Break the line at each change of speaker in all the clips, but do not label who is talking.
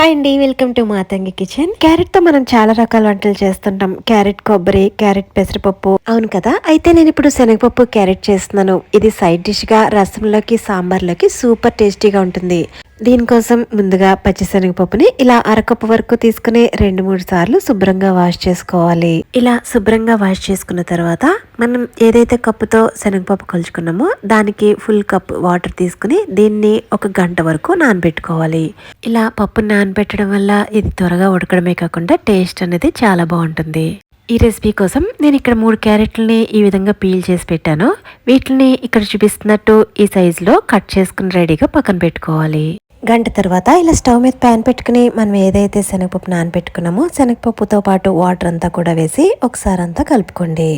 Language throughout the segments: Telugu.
హాయ్ అండి వెల్కమ్ టు మాతంగి కిచెన్. క్యారెట్తో మనం చాలా రకాల వంటలు చేస్తుంటాం. క్యారెట్ కొబ్బరి క్యారెట్ పెసరపప్పు. అవును కదా? అయితే నేను ఇప్పుడు శనగపప్పు క్యారెట్ చేస్తున్నాను. ఇది సైడ్ డిష్గా రసంలోకి సాంబార్లోకి సూపర్ టేస్టీగా ఉంటుంది. దీనికోసం ముందుగా పచ్చిశనగపప్పుని ఇలా అరకప్పు వరకు తీసుకుని రెండు మూడు సార్లు శుభ్రంగా వాష్ చేసుకోవాలి. ఇలా శుభ్రంగా వాష్ చేసుకున్న తర్వాత మనం ఏదైతే కప్పుతో శనగపప్పు కొలుచుకున్నామో దానికి ఫుల్ కప్ వాటర్ తీసుకుని దీన్ని ఒక గంట వరకు నానబెట్టుకోవాలి. ఇలా పప్పు నానబెట్టడం వల్ల ఇది త్వరగా ఉడకడమే కాకుండా టేస్ట్ అనేది చాలా బాగుంటుంది. ఈ రెసిపీ కోసం నేను ఇక్కడ మూడు క్యారెట్లని ఈ విధంగా పీల్ చేసి పెట్టాను. వీటిని ఇక్కడ చూపిస్తున్నట్టు ఈ సైజులో కట్ చేసుకుని రెడీగా పక్కన పెట్టుకోవాలి. గంట తర్వాత ఇలా స్టవ్ మీద ప్యాన్ పెట్టుకుని మనం ఏదైతే శనగపప్పు నానబెట్టుకున్నామో శనగపప్పుతో పాటు వాటర్ అంతా కూడా వేసి ఒకసారి అంతా కలుపుకోండి.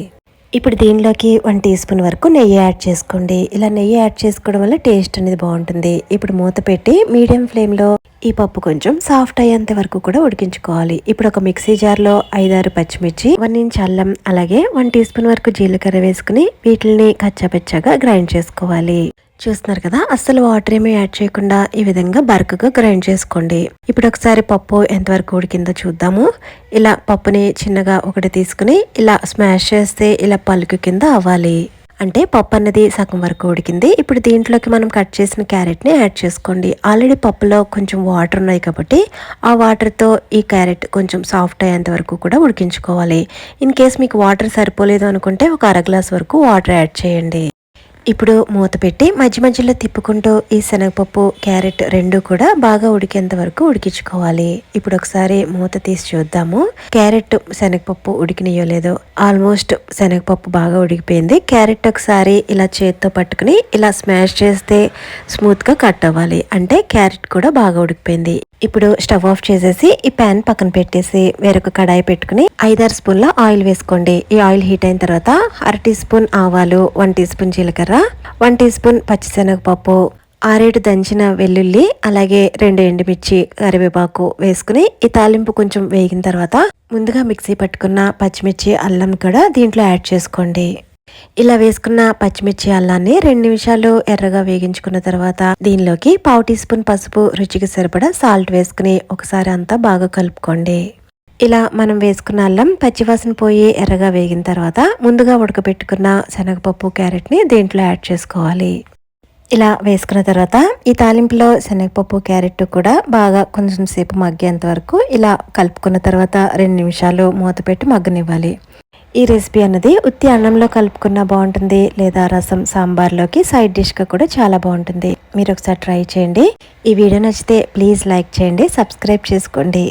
ఇప్పుడు దీనిలోకి వన్ టీ స్పూన్ వరకు నెయ్యి యాడ్ చేసుకోండి. ఇలా నెయ్యి యాడ్ చేసుకోవడం వల్ల టేస్ట్ అనేది బాగుంటుంది. ఇప్పుడు మూత పెట్టి మీడియం ఫ్లేమ్లో ఈ పప్పు కొంచెం సాఫ్ట్ అయ్యేంత వరకు కూడా ఉడికించుకోవాలి. ఇప్పుడు ఒక మిక్సీ జార్లో ఐదారు పచ్చిమిర్చి వన్ ఇంచ్ అల్లం అలాగే వన్ టీ స్పూన్ వరకు జీలకర్ర వేసుకుని వీటిని కచ్చాపెచ్చాగా గ్రైండ్ చేసుకోవాలి. చూస్తున్నారు కదా అస్సలు వాటర్ ఏమీ యాడ్ చేయకుండా ఈ విధంగా బరకగా గ్రైండ్ చేసుకోండి. ఇప్పుడు ఒకసారి పప్పు ఎంతవరకు ఉడికిందో చూద్దాము. ఇలా పప్పుని చిన్నగా ఒకటి తీసుకుని ఇలా స్మాష్ చేస్తే ఇలా పలుకు కింద అవ్వాలి. అంటే పప్పు అన్నది సగం వరకు ఉడికింది. ఇప్పుడు దీంట్లోకి మనం కట్ చేసిన క్యారెట్ని యాడ్ చేసుకోండి. ఆల్రెడీ పప్పులో కొంచెం వాటర్ ఉన్నాయి కాబట్టి ఆ వాటర్తో ఈ క్యారెట్ కొంచెం సాఫ్ట్ అయ్యేంత వరకు కూడా ఉడికించుకోవాలి. ఇన్ కేస్ మీకు వాటర్ సరిపోలేదు అనుకుంటే ఒక అర గ్లాస్ వరకు వాటర్ యాడ్ చేయండి. ఇప్పుడు మూత పెట్టి మధ్య మధ్యలో తిప్పుకుంటూ ఈ శనగపప్పు క్యారెట్ రెండు కూడా బాగా ఉడికేంత వరకు ఉడికించుకోవాలి. ఇప్పుడు ఒకసారి మూత తీసి చూద్దాము. క్యారెట్ శనగపప్పు ఉడికినయో లేదో? ఆల్మోస్ట్ శనగపప్పు బాగా ఉడికిపోయింది. క్యారెట్ ఒకసారి ఇలా చేతితో పట్టుకుని ఇలా స్మాష్ చేస్తే స్మూత్గా కట్ అవ్వాలి. అంటే క్యారెట్ కూడా బాగా ఉడికిపోయింది. ఇప్పుడు స్టవ్ ఆఫ్ చేసేసి ఈ ప్యాన్ పక్కన పెట్టేసి వేరొక కడాయి పెట్టుకుని ఐదారు స్పూన్ల ఆయిల్ వేసుకోండి. ఈ ఆయిల్ హీట్ అయిన తర్వాత అర టీ స్పూన్ ఆవాలు వన్ టీ స్పూన్ జీలకర్ర వన్ టీ స్పూన్ పచ్చిశనగపప్పు ఆరేడు దంచిన వెల్లుల్లి అలాగే రెండు ఎండుమిర్చి కరివేపాకు వేసుకుని ఈ తాలింపు కొంచెం వేగిన తర్వాత ముందుగా మిక్సీ పట్టుకున్న పచ్చిమిర్చి అల్లం కూడా దీంట్లో యాడ్ చేసుకోండి. ఇలా వేసుకున్న పచ్చిమిర్చి అల్లాన్ని రెండు నిమిషాలు ఎర్రగా వేగించుకున్న తర్వాత దీనిలోకి పావు టీ స్పూన్ పసుపు రుచికి సరిపడా సాల్ట్ వేసుకుని ఒకసారి అంతా బాగా కలుపుకోండి. ఇలా మనం వేసుకున్న అల్లం పచ్చివాసన పోయి ఎర్రగా వేగిన తర్వాత ముందుగా ఉడకబెట్టుకున్న శనగపప్పు క్యారెట్ని దీంట్లో యాడ్ చేసుకోవాలి. ఇలా వేసుకున్న తర్వాత ఈ తాలింపులో శనగపప్పు క్యారెట్ కూడా బాగా కొంచెం సేపు మగ్గేంత వరకు ఇలా కలుపుకున్న తర్వాత రెండు నిమిషాలు మూత పెట్టి మగ్గనివ్వాలి. ఈ రెసిపీ అన్నది ఉత్తి అన్నంలో కలుపుకున్న బాగుంటుంది లేదా రసం సాంబార్లోకి సైడ్ డిష్గా కూడా చాలా బాగుంటుంది. మీరు ఒకసారి ట్రై చేయండి. ఈ వీడియో నచ్చితే ప్లీజ్ లైక్ చేయండి సబ్స్క్రైబ్ చేసుకోండి.